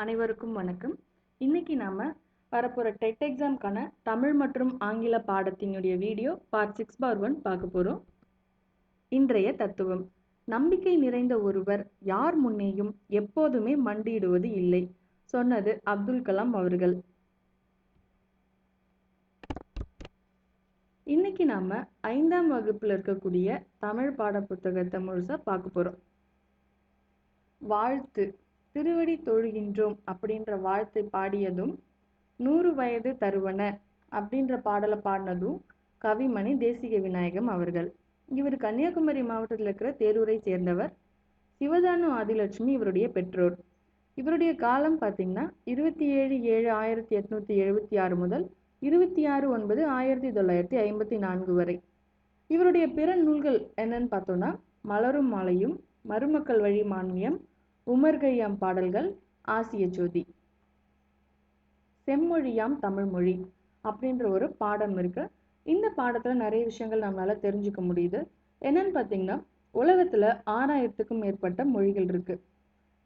அனைவருக்கும் வணக்கம். இன்னைக்கு நாம வரப்போற டெட் எக்ஸாம்க்கான தமிழ் மற்றும் ஆங்கில பாடத்தினுடைய video part six four one பார்க்க போறோம். இன்றைய தத்துவம். நம்பிக்கை நிறைந்த ஒருவர் யார் முன்னேயும் எப்போதுமே மண்டியிடுவது இல்லை சொன்னது அப்துல் கலாம் அவர்கள். இன்னைக்கு நாம ஐந்தாம் வகுப்புல இருக்கக்கூடிய தமிழ் பாட புத்தகத்தை முழுசா பார்க்க போறோம். வாழ்த்து. திருவடி தொழுகின்றோம் அப்படின்ற வாழ்த்தை பாடியதும் நூறு வயது தருவன அப்படின்ற பாடலை பாடினதும் கவிமணி தேசிக விநாயகம் அவர்கள். இவர் கன்னியாகுமரி மாவட்டத்தில் இருக்கிற தேரூரை சேர்ந்தவர். சிவதானு ஆதிலட்சுமி இவருடைய பெற்றோர். இவருடைய காலம் பார்த்தீங்கன்னா இருபத்தி ஏழு ஏழு ஆயிரத்தி எட்நூத்தி எழுபத்தி ஆறு முதல் இருபத்தி ஆறு ஒன்பது ஆயிரத்தி தொள்ளாயிரத்தி ஐம்பத்தி நான்கு வரை. இவருடைய பிற நூல்கள் என்னன்னு பார்த்தோம்னா மலரும் மாலையும் மருமக்கள் வழி மான்மியம் உமர்கையாம் பாடல்கள் ஆசிய ஜோதி. செம்மொழியாம் தமிழ்மொழி அப்படின்ற ஒரு பாடம் இருக்கு. இந்த பாடத்துல நிறைய விஷயங்கள் நம்மளால தெரிஞ்சுக்க முடியுது. என்னன்னு பார்த்தீங்கன்னா உலகத்துல ஆறாயிரத்துக்கும் மேற்பட்ட மொழிகள் இருக்கு.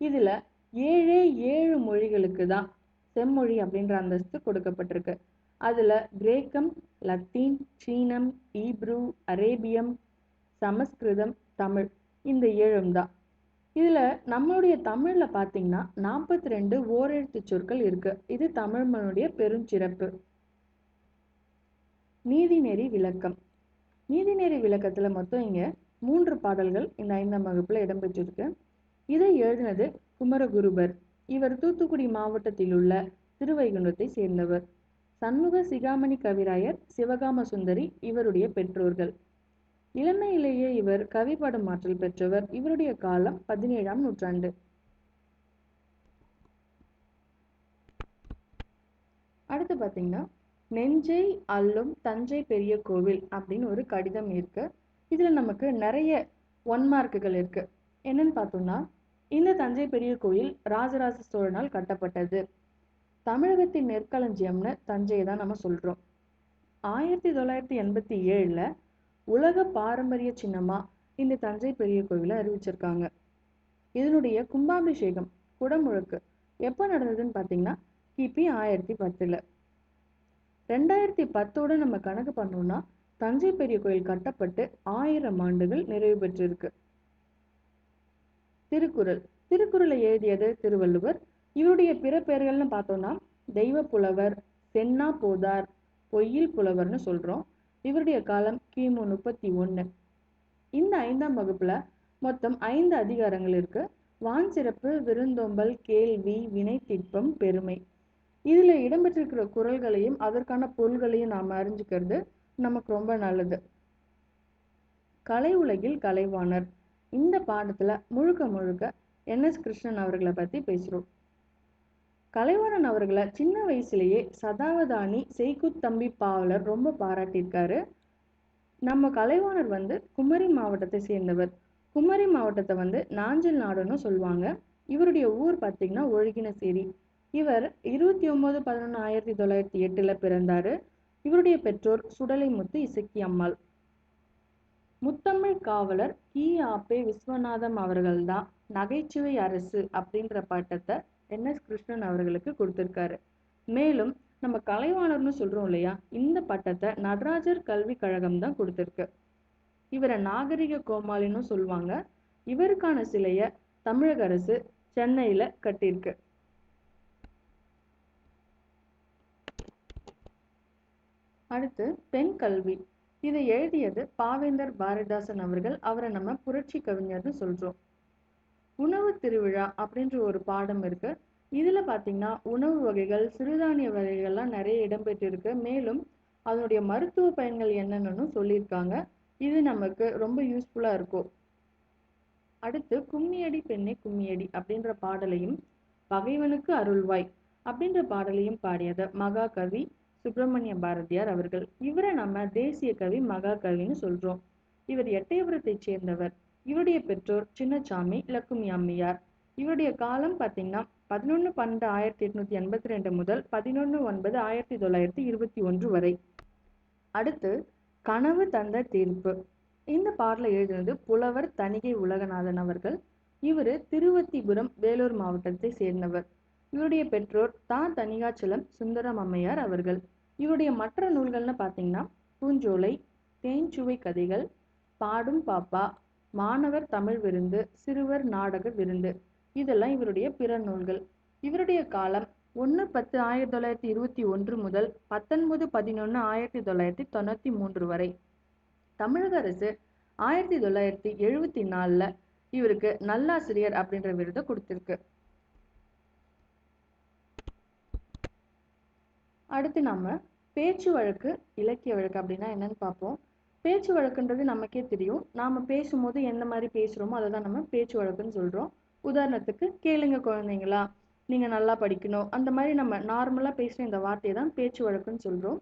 இதுல ஏழே ஏழு மொழிகளுக்கு தான் செம்மொழி அப்படின்ற அந்தஸ்து கொடுக்கப்பட்டிருக்கு. அதுல கிரேக்கம் லத்தீன் சீனம் ஈப்ரு அரேபியம் சமஸ்கிருதம் தமிழ் இந்த ஏழும் தான். இதில் நம்மளுடைய தமிழில் பார்த்தீங்கன்னா நாற்பத்தி ரெண்டு ஓரெழுத்து சொற்கள் இருக்கு. இது தமிழ்மனுடைய பெருஞ்சிறப்பு. நீதிநெறி விளக்கம். நீதிநெறி விளக்கத்தில் மொத்தம் இங்கே மூன்று பாடல்கள் இந்த ஐந்தாம் வகுப்பில் இடம்பெற்றிருக்கு இதை எழுதினது குமரகுருபர். இவர் தூத்துக்குடி மாவட்டத்தில் உள்ள திருவைகுண்டத்தை சேர்ந்தவர். சண்முக சிகாமணி கவிராயர் சிவகாம சுந்தரி இவருடைய பெற்றோர்கள். இளமையிலேயே இவர் கவிப்படம் ஆற்றல் பெற்றவர். இவருடைய காலம் பதினேழாம் நூற்றாண்டு. அடுத்து பார்த்தீங்கன்னா நெஞ்சை அல்லும் தஞ்சை பெரிய கோவில் அப்படின்னு ஒரு கடிதம் இருக்கு. இதுல நமக்கு நிறைய ஒன் மார்க்குகள் இருக்கு. என்னன்னு பார்த்தோம்னா இந்த தஞ்சை பெரிய கோயில் ராஜராஜ சோழனால் கட்டப்பட்டது. தமிழகத்தின் நெற்களஞ்சியம்னு தஞ்சையை தான் நம்ம சொல்றோம். ஆயிரத்தி தொள்ளாயிரத்தி எண்பத்தி ஏழுல உலக பாரம்பரிய சின்னமாக இந்த தஞ்சை பெரிய கோவிலை அறிவிச்சிருக்காங்க. இதனுடைய கும்பாபிஷேகம் குடமுழுக்கு எப்போ நடந்ததுன்னு பார்த்தீங்கன்னா கிபி ஆயிரத்தி பத்தில். ரெண்டாயிரத்தி பத்தோட நம்ம கணக்கு பண்ணோம்னா தஞ்சை பெரிய கோயில் கட்டப்பட்டு ஆயிரம் ஆண்டுகள் நிறைவு பெற்றிருக்கு. திருக்குறள். திருக்குறளை எழுதியது திருவள்ளுவர். இவருடைய பிற பெயர்கள்னு பார்த்தோம்னா தெய்வ புலவர் சென்னா போதார் பொய்யில் புலவர்னு சொல்கிறோம் இவருடைய காலம் கிமு முப்பத்தி ஒன்று இந்த ஐந்தாம் வகுப்புல மொத்தம் ஐந்து அதிகாரங்கள் இருக்கு வான் சிறப்பு விருந்தோம்பல் கேள்வி வினை திட்பம் பெருமை. இதுல இடம்பெற்றிருக்கிற குரல்களையும் அதற்கான பொருள்களையும் நாம் அறிஞ்சுக்கிறது நமக்கு ரொம்ப நல்லது. கலை உலகில் கலைவாணர். இந்த பாடத்துல முழுக்க முழுக்க என் எஸ் கிருஷ்ணன் அவர்களை பத்தி பேசுறோம். கலைவாணன் அவர்களை சின்ன வயசுலேயே சதாவதானி செய்குத்தம்பி பாவலர் ரொம்ப பாராட்டியிருக்காரு. நம்ம கலைவாணர் வந்து குமரி மாவட்டத்தை சேர்ந்தவர். குமரி மாவட்டத்தை வந்து நாஞ்சல் நாடுன்னு சொல்லுவாங்க. இவருடைய ஊர் பார்த்தீங்கன்னா ஒழுகினசேரி. இவர் இருபத்தி ஒன்பது பதினொன்று ஆயிரத்தி தொள்ளாயிரத்தி எட்டில் பிறந்தார். இவருடைய பெற்றோர் சுடலைமுத்து இசக்கி அம்மாள். முத்தமிழ் காவலர் கி ஆப்பே விஸ்வநாதம் அவர்கள்தான் நகைச்சுவை அரசு அப்படின்ற பட்டத்தை என் எஸ் கிருஷ்ணன் அவர்களுக்கு கொடுத்திருக்காரு. மேலும் நம்ம கலைவாணர்னு சொல்றோம் இல்லையா? இந்த பட்டத்தை நடராஜர் கல்வி கழகம் தான் கொடுத்திருக்கு. இவரை நாகரிக கோமாளின்னு சொல்லுவாங்க. இவருக்கான சிலைய தமிழக அரசு சென்னையில கட்டியிருக்கு. அடுத்து பெண் கல்வி. இதை எழுதியது பாவேந்தர் பாரதிதாசன் அவர்கள். அவரை நம்ம புரட்சி கவிஞர்னு சொல்றோம். உணவு திருவிழா அப்படின்ற ஒரு பாடம் இருக்கு. இதுல பாத்தீங்கன்னா உணவு வகைகள் சிறுதானிய வகைகள்லாம் நிறைய இடம்பெற்றிருக்கு. மேலும் அதனுடைய மருத்துவ பயன்கள் என்னென்னு சொல்லியிருக்காங்க. இது நமக்கு ரொம்ப யூஸ்ஃபுல்லா இருக்கும். அடுத்து கும்மியடி பெண்ணே கும்மியடி அப்படின்ற பாடலையும் பகைவனுக்கு அருள்வாய் அப்படின்ற பாடலையும் பாடியது மகாகவி சுப்பிரமணிய பாரதியார் அவர்கள். இவரை நம்ம தேசிய கவி மகாகவின்னு சொல்றோம். இவர் எட்டயபுரத்தைச் சேர்ந்தவர். இவருடைய பெற்றோர் சின்னசாமி லக்குமி அம்மையார். இவருடைய காலம் பார்த்தீங்கன்னா பதினொன்று பன்னெண்டு ஆயிரத்தி எட்நூத்தி எண்பத்தி ரெண்டு முதல் பதினொன்று ஒன்பது ஆயிரத்தி தொள்ளாயிரத்தி இருபத்தி ஒன்று வரை. அடுத்து கனவு தந்த தீர்ப்பு. இந்த பாடலை எழுதினது புலவர் தணிகை உலகநாதன் அவர்கள். இவர் திருவத்திபுரம் வேலூர் மாவட்டத்தை சேர்ந்தவர். இவருடைய பெற்றோர் தா. தனிகாச்சலம் சுந்தரம் அம்மையார் அவர்கள். இவருடைய மற்ற நூல்கள்னு பார்த்தீங்கன்னா பூஞ்சோலை தேன்சுவை கதைகள் பாடும் பாப்பா மாணவர் தமிழ் விருந்து சிறுவர் நாடக விருந்து. இதெல்லாம் இவருடைய பிற நூல்கள். இவருடைய காலம் ஒன்று பத்து ஆயிரத்தி தொள்ளாயிரத்தி இருபத்தி ஒன்று முதல் பத்தொன்பது பதினொன்று ஆயிரத்தி தொள்ளாயிரத்தி தொண்ணூற்றி மூன்று வரை. தமிழக அரசு ஆயிரத்தி தொள்ளாயிரத்தி எழுபத்தி நாலில் இவருக்கு நல்லாசிரியர் அப்படின்ற விருதை கொடுத்திருக்கு. அடுத்து நாம பேச்சு வழக்கு இலக்கிய வழக்கு அப்படின்னா என்னன்னு பார்ப்போம். பேச்சு வழக்குன்றது நமக்கே தெரியும். நாம் பேசும்போது எந்த மாதிரி பேசுகிறோமோ அதை தான் நம்ம பேச்சு வழக்குன்னு சொல்கிறோம் உதாரணத்துக்கு கேளுங்க குழந்தைங்களா நீங்கள் நல்லா படிக்கணும். அந்த மாதிரி நம்ம நார்மலாக பேசுகிற இந்த வார்த்தையை தான் பேச்சு வழக்குன்னு சொல்கிறோம்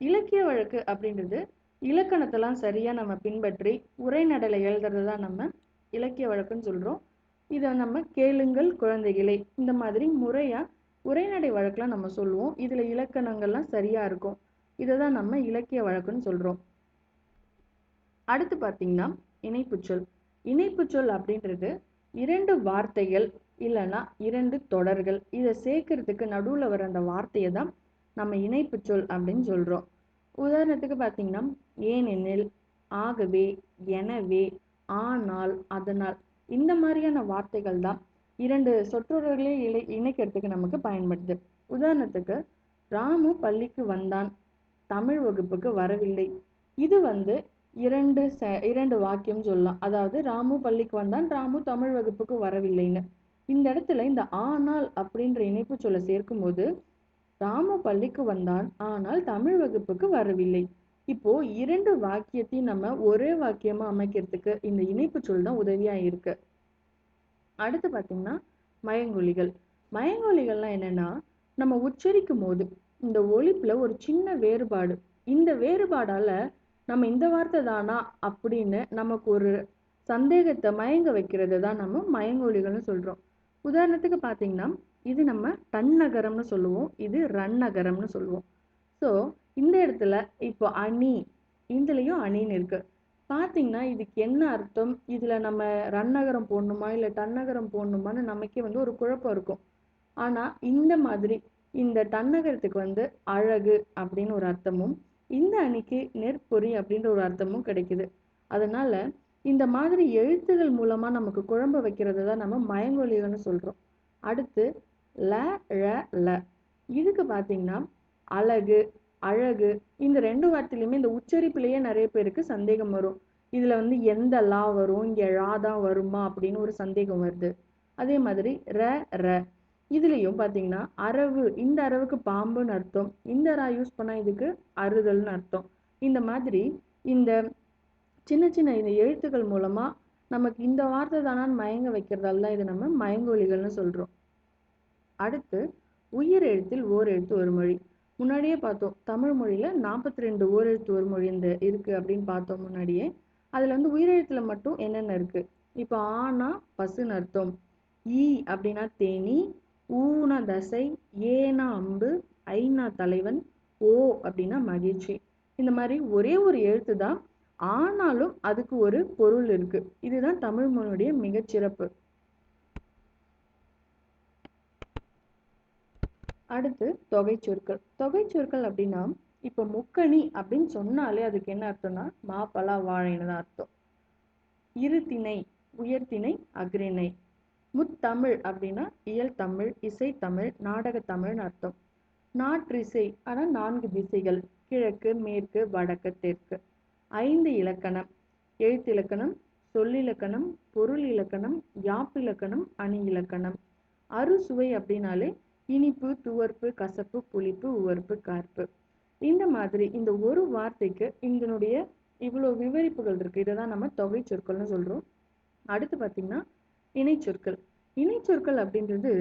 இலக்கிய வழக்கு அப்படின்றது இலக்கணத்தெல்லாம் சரியாக நம்ம பின்பற்றி உரைநடலை எழுதுறது தான் நம்ம இலக்கிய வழக்குன்னு சொல்கிறோம் இதை நம்ம கேளுங்கள் குழந்தைகளே இந்த மாதிரி முறையாக உரைநடை வழக்கெலாம் நம்ம சொல்லுவோம். இதில் இலக்கணங்கள்லாம் சரியாக இருக்கும். இதை தான் நம்ம இலக்கிய வழக்குன்னு சொல்கிறோம் அடுத்து பார்த்தீங்கன்னா இணைப்புச்சொல். இணைப்புச்சொல் அப்படின்றது இரண்டு வார்த்தைகள் இல்லைன்னா இரண்டு தொடர்கள். இதை சேர்க்கறதுக்கு நடுவில் வர அந்த வார்த்தையை தான் நம்ம இணைப்புச்சொல் அப்படின்னு சொல்கிறோம் உதாரணத்துக்கு பார்த்தீங்கன்னா ஏனெனில் ஆகவே எனவே ஆனால் அதனால் இந்த மாதிரியான வார்த்தைகள் தான் இரண்டு சொற்றொடர்களை இணை இணைக்கிறதுக்கு நமக்கு பயன்படுது. உதாரணத்துக்கு ராமு பள்ளிக்கு வந்தான் தமிழ் வகுப்புக்கு வரவில்லை. இது வந்து இரண்டு ச இரண்டு வாக்கியம் சொல்லலாம். அதாவது ராமு பள்ளிக்கு வந்தான் ராமு தமிழ் வகுப்புக்கு வரவில்லைன்னு. இந்த இடத்துல இந்த ஆனால் அப்படின்ற இணைப்பு சொல்ல சேர்க்கும்போது ராமு பள்ளிக்கு வந்தான் ஆனால் தமிழ் வகுப்புக்கு வரவில்லை. இப்போ இரண்டு வாக்கியத்தையும் நம்ம ஒரே வாக்கியமா அமைக்கிறதுக்கு இந்த இணைப்பு சொல் தான் உதவியா இருக்கு. அடுத்து பார்த்தீங்கன்னா மயங்கொலிகள். மயங்கொலிகள்லாம் என்னன்னா நம்ம உச்சரிக்கும் போது இந்த ஒழிப்புல ஒரு சின்ன வேறுபாடு. இந்த வேறுபாடால நம்ம இந்த வார்த்தை தானா அப்படின்னு நமக்கு ஒரு சந்தேகத்தை மயங்க வைக்கிறது தான் நம்ம மயங்கொழிகள்னு சொல்கிறோம் உதாரணத்துக்கு பார்த்தீங்கன்னா இது நம்ம தன்னகரம்னு சொல்லுவோம். இது ரன்னகரம்னு சொல்லுவோம். ஸோ இந்த இடத்துல இப்போ அணி இதுலேயும் அணின்னு இருக்குது பார்த்தீங்கன்னா இதுக்கு என்ன அர்த்தம்? இதில் நம்ம ரன்னகரம் போடணுமா? இல்லை தன்னகரம் போடணுமான்னு நமக்கே வந்து ஒரு குழப்பம் இருக்கும். ஆனால் இந்த மாதிரி இந்த தன்னகரத்துக்கு வந்து அழகு அப்படின்னு ஒரு அர்த்தமும் இந்த அணிக்கு நெற்பொறி அப்படின்ற ஒரு அர்த்தமும் கிடைக்குது. அதனால இந்த மாதிரி எழுத்துகள் மூலமா நமக்கு குழம்ப வைக்கிறது தான் நம்ம மயங்கொழிகள்னு சொல்றோம். அடுத்து ல ழ ல. இதுக்கு பார்த்தீங்கன்னா அழகு அழகு இந்த ரெண்டு வார்த்தையிலுமே இந்த உச்சரிப்புலேயே நிறைய பேருக்கு சந்தேகம் வரும். இதில் வந்து எந்த லா வரும் இங்கே ழா தான் வருமா அப்படின்னு ஒரு சந்தேகம் வருது. அதே மாதிரி ர ர. இதுலேயும் பார்த்தீங்கன்னா அரவு இந்த அரவுக்கு பாம்புன்னு அர்த்தம். இந்த ரா யூஸ் பண்ணால் இதுக்கு அறுதல்னு அர்த்தம். இந்த மாதிரி இந்த சின்ன சின்ன இந்த எழுத்துக்கள் மூலமாக நமக்கு இந்த வார்த்தை தானான்னு மயங்க வைக்கிறதால தான் இது நம்ம மயங்கொழிகள்னு சொல்கிறோம் அடுத்து உயிர் எழுத்தில் ஓர் எழுத்து ஒரு மொழி. முன்னாடியே பார்த்தோம் தமிழ் மொழியில் நாற்பத்தி ரெண்டு ஓர் எழுத்து ஒரு மொழி இந்த இருக்குது அப்படின்னு பார்த்தோம் முன்னாடியே. அதில் வந்து உயிரெழுத்தில் மட்டும் என்னென்ன இருக்குது இப்போ ஆனா பசுன்னு அர்த்தம். ஈ அப்படின்னா தேனி ஊனா தசை ஏனா அம்பு ஐனா தலைவன் ஓ அப்படின்னா மகிழ்ச்சி. இந்த மாதிரி ஒரே ஒரு எழுத்து தான் ஆனாலும் அதுக்கு ஒரு பொருள் இருக்கு. இதுதான் தமிழ் மொழியுடைய மிகச்சிறப்பு அடுத்து தொகை சொற்கள். தொகை சொற்கள் அப்படின்னா இப்போ முக்கணி அப்படின்னு சொன்னாலே அதுக்கு என்ன அர்த்தம்னா மாப்பலா வாழைன்னு தான் அர்த்தம். இருதிணை உயர்திணை அக்ரிணை முத்தமிழ் அப்படின்னா இயல் தமிழ் இசை தமிழ் நாடக தமிழ்னு அர்த்தம். நாற்றிசை ஆனால் நான்கு திசைகள் கிழக்கு மேற்கு வடக்கு தெற்கு. ஐந்து இலக்கணம். எழுத்திலக்கணம் சொல்லிலக்கணம் பொருள் இலக்கணம் யாப்பிலக்கணம் அணி இலக்கணம். அறுசுவை அப்படின்னாலே இனிப்பு துவர்ப்பு கசப்பு புளிப்பு உவர்ப்பு கார்ப்பு. இந்த மாதிரி இந்த ஒரு வார்த்தைக்கு இதனுடைய இவ்வளோ விவரிப்புகள் இருக்குது இதை தான் நம்ம தொகை சொற்கள்னு சொல்கிறோம் அடுத்து பார்த்திங்கன்னா இணைச்சொற்கள். இணைச்சொற்கள் அப்படின்றது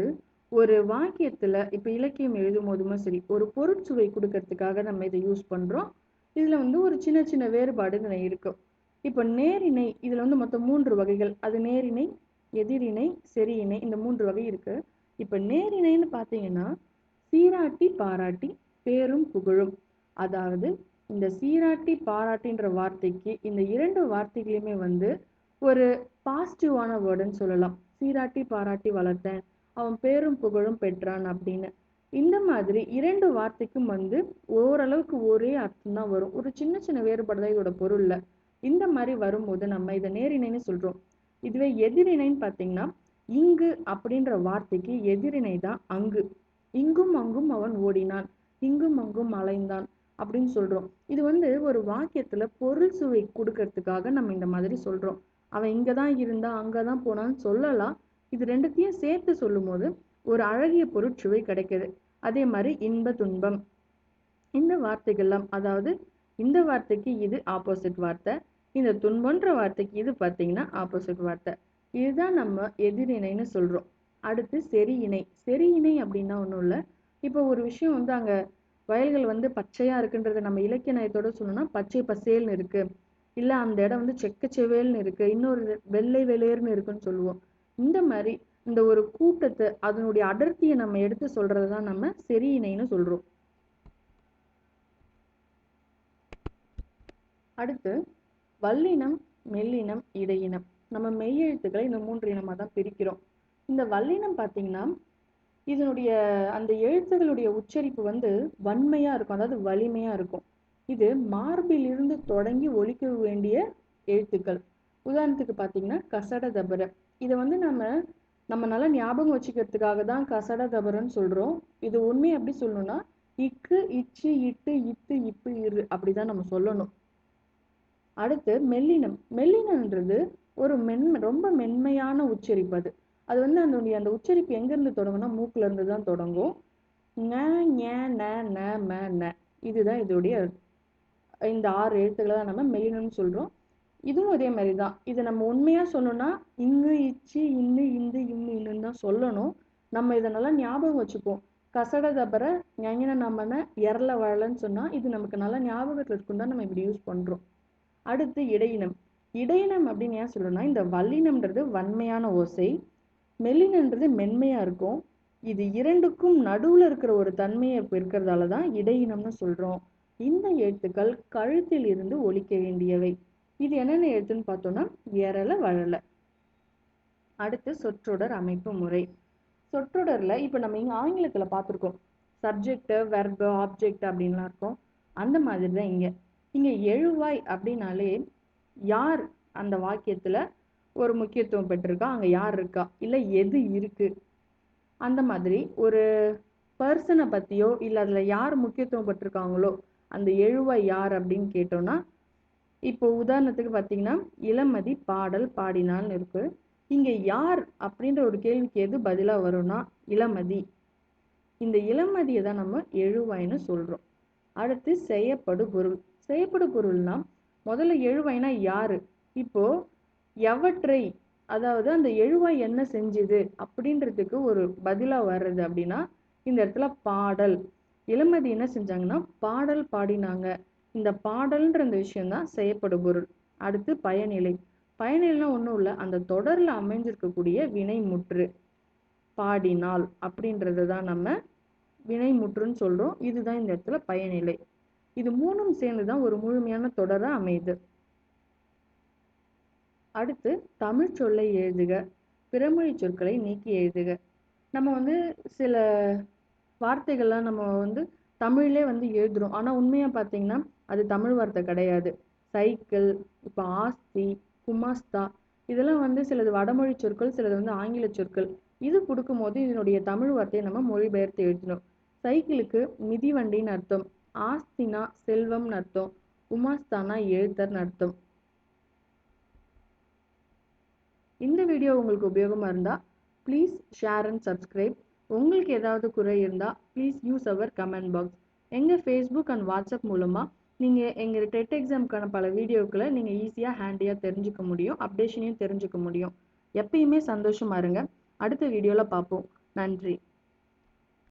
ஒரு வாக்கியத்தில் இப்போ இலக்கியம் எழுதும் போதுமே சரி ஒரு பொருட்சுவை கொடுக்கறதுக்காக நம்ம இதை யூஸ் பண்ணுறோம் இதில் வந்து ஒரு சின்ன சின்ன வேறுபாடுகள் இருக்கும் இப்போ நேரிணை இதில் வந்து மொத்தம் மூன்று வகைகள். அது நேரிணை எதிரிணை செரியிணை இந்த மூன்று வகை இருக்கு. இப்போ நேரிணைன்னு பார்த்தீங்கன்னா சீராட்டி பாராட்டி பேரும் புகழும். அதாவது இந்த சீராட்டி பாராட்டின்ற வார்த்தைக்கு இந்த இரண்டு வார்த்தைகளையுமே வந்து ஒரு பாசிட்டிவான வேர்டுன்னு சொல்லலாம். சீராட்டி பாராட்டி வளர்த்தேன். அவன் பேரும் புகழும் பெற்றான் அப்படின்னு. இந்த மாதிரி இரண்டு வார்த்தைக்கும் வந்து ஓரளவுக்கு ஒரே அர்த்தம் தான் வரும். ஒரு சின்ன சின்ன வேறுபாடு தான் இதோட பொருள்ல இந்த மாதிரி வரும்போது நம்ம இதை நேரிணைன்னு சொல்றோம். இதுவே எதிரிணைன்னு பார்த்தீங்கன்னா இங்கு அப்படின்ற வார்த்தைக்கு எதிரிணை தான் அங்கு. இங்கும் அங்கும் அவன் ஓடினான். இங்கும் அங்கும் அலைந்தான் அப்படின்னு சொல்றோம். இது வந்து ஒரு வாக்கியத்துல பொருள் சுவை கொடுக்கறதுக்காக நம்ம இந்த மாதிரி சொல்றோம். அவன் இங்கே தான் இருந்தான் அங்கே தான் போனான்னு சொல்லலாம். இது ரெண்டுத்தையும் சேர்த்து சொல்லும்போது ஒரு அழகிய பொருட்சுவை கிடைக்கிது. அதே மாதிரி இன்ப துன்பம். இந்த வார்த்தைகள்லாம் அதாவது இந்த வார்த்தைக்கு இது ஆப்போசிட் வார்த்தை இந்த துன்பன்ற வார்த்தைக்கு இது பார்த்தீங்கன்னா ஆப்போசிட் வார்த்தை. இதுதான் நம்ம எதிரிணைன்னு சொல்கிறோம் அடுத்து செரி இணை. செரி இணை அப்படின்னா ஒன்றும் இல்லை. இப்போ ஒரு விஷயம் வந்து அங்கே வயல்கள் வந்து பச்சையாக இருக்குன்றத நம்ம இலக்கிய நயத்தோட சொல்லணும்னா பச்சை பசேல்னு இருக்குது இல்லை அந்த இடம் வந்து செக்கச்செவேல்னு இருக்கு. இன்னொரு வெள்ளை வெளியர்னு இருக்குன்னு சொல்லுவோம். இந்த மாதிரி இந்த ஒரு கூட்டத்தை அதனுடைய அடர்த்தியை நம்ம எடுத்து சொல்கிறது தான் நம்ம செரி இணைன்னு சொல்றோம். அடுத்து வல்லினம் மெல்லினம் இடையினம். நம்ம மெய்யெழுத்துக்களை இந்த மூன்று இனமாக தான் பிரிக்கிறோம். இந்த வல்லினம் பார்த்தீங்கன்னா இதனுடைய அந்த எழுத்துகளுடைய உச்சரிப்பு வந்து வன்மையா இருக்கும். அதாவது வலிமையா இருக்கும். இது மார்பிலிருந்து தொடங்கி ஒழிக்க வேண்டிய எழுத்துக்கள். உதாரணத்துக்கு பார்த்தீங்கன்னா கசட தபர இதை வந்து நம்ம நம்ம நல்லா ஞாபகம் வச்சுக்கிறதுக்காக தான் கசட தபரன்னு சொல்கிறோம் இது உண்மையை எப்படி சொல்லணும்னா இக்கு இச்சு இட்டு இத்து இப்பு இரு அப்படிதான் நம்ம சொல்லணும். அடுத்து மெல்லினம். மெல்லினம்ன்றது ஒரு மென் ரொம்ப மென்மையான உச்சரிப்பு அது. அது வந்து அதனுடைய அந்த உச்சரிப்பு எங்கேருந்து தொடங்கும்னா மூக்கில் இருந்து தான் தொடங்கும். ந ந ந ம ந. இதுதான் இதோடைய இந்த ஆறு எழுத்துக்களை தான் நம்ம மெல்லினம்னு சொல்கிறோம் இதுவும் அதே மாதிரி தான். இதை நம்ம உண்மையாக சொல்லணுன்னா இங்கு இச்சு இன்னு இந்து இன்னு இன்னுன்னு தான் சொல்லணும். நம்ம இதை நல்லா ஞாபகம் வச்சுப்போம். கசட தபர ஞான நம்மன எரல வரலன்னு சொன்னால் இது நமக்கு நல்லா ஞாபகத்தில் இருக்கும் தான் நம்ம இப்படி யூஸ் பண்ணுறோம் அடுத்து இடையினம். இடையினம் அப்படின்னு ஏன் சொல்லணும்னா இந்த வல்லினம்ன்றது வன்மையான ஓசை. மெல்லினன்றது மென்மையாக இருக்கும். இது இரண்டுக்கும் நடுவில் இருக்கிற ஒரு தன்மையை இருக்கிறதால தான் இடையினம்னு சொல்கிறோம் இந்த எழுத்துக்கள் கழுத்தில் இருந்து ஒழிக்க வேண்டியவை. இது என்னென்ன எழுத்துன்னு பார்த்தோம்னா எரல வழல அடுத்து சொற்றொடர் அமைப்பு முறை. சொற்றொடரில் இப்போ நம்ம இங்கே ஆங்கிலத்தில் பார்த்துருக்கோம். சப்ஜெக்டு வெர்பு ஆப்ஜெக்ட் அப்படின்லாம் இருக்கும். அந்த மாதிரி தான் இங்கே. இங்கே எழுவாய் அப்படின்னாலே யார் அந்த வாக்கியத்தில் ஒரு முக்கியத்துவம் பெற்றிருக்கா? அங்கே யார் இருக்கா? இல்லை எது இருக்குது அந்த மாதிரி ஒரு பர்சனை பற்றியோ இல்லை அதில் யார் முக்கியத்துவம் பெற்றிருக்காங்களோ அந்த எழுவாய் யார் அப்படின்னு கேட்டோம்னா இப்போ உதாரணத்துக்கு பார்த்தீங்கன்னா இளமதி பாடல் பாடினான்னு இருக்கு. இங்கே யார் அப்படின்ற ஒரு கேள்விக்கு எது பதிலாக வரும்னா இளமதி. இந்த இளமதியை தான் நம்ம எழுவாய்னு சொல்கிறோம் அடுத்து செய்யப்படு பொருள் செய்யப்படு பொருள்னா முதல்ல எழுவாய்னா யாரு? இப்போ எவற்றை அதாவது அந்த எழுவாய் என்ன செஞ்சுது அப்படின்றதுக்கு ஒரு பதிலாக வர்றது அப்படின்னா இந்த இடத்துல பாடல். இளமதி என்ன செஞ்சாங்கன்னா பாடல் பாடினாங்க. இந்த பாடல்ன்ற இந்த விஷயம்தான் செய்யப்படும் பொருள் அடுத்து பயனிலை. பயனிலைனா ஒன்றும் இல்லை அந்த தொடரில் அமைஞ்சிருக்கக்கூடிய வினை முற்று பாடினால் அப்படின்றது தான் நம்ம வினை முற்றுன்னு சொல்கிறோம் இதுதான் இந்த இடத்துல பயனிலை. இது மூணும் சேர்ந்து தான் ஒரு முழுமையான தொடராக அமையுது. அடுத்து தமிழ் சொல்லை எழுதுக. பிறமொழி சொற்களை நீக்கி எழுதுக. நம்ம வந்து சில வார்த்தைகள்லாம் நம்ம வந்து தமிழ்லே வந்து எழுதுறோம். ஆனால் உண்மையாக பார்த்தீங்கன்னா அது தமிழ் வார்த்தை கிடையாது. சைக்கிள் இப்போ ஆஸ்தி குமாஸ்தா இதெல்லாம் வந்து சிலது வடமொழி சொற்கள் சிலது வந்து ஆங்கில சொற்கள். இது கொடுக்கும்போது இதனுடைய தமிழ் வார்த்தையை நம்ம மொழிபெயர்த்து எழுதணும். சைக்கிளுக்கு மிதிவண்டின்னு அர்த்தம். ஆஸ்தினா செல்வம்னு அர்த்தம். உமாஸ்தானா எழுத்தர்னு அர்த்தம். இந்த வீடியோ உங்களுக்கு உபயோகமாக இருந்தால் ப்ளீஸ் ஷேர் அண்ட் சப்ஸ்கிரைப் உங்களுக்கு ஏதாவது குறை இருந்தால் please use our comment box எங்கள் ஃபேஸ்புக் அண்ட் வாட்ஸ்அப் மூலமாக நீங்கள் எங்கள் டெட் எக்ஸாமுக்கான பல வீடியோக்களை நீங்கள் ஈஸியாக ஹேண்டியாக தெரிஞ்சுக்க முடியும் அப்டேஷனையும் தெரிஞ்சுக்க முடியும். எப்பயுமே சந்தோஷமா இருங்க. அடுத்த வீடியோவில் பார்ப்போம். நன்றி.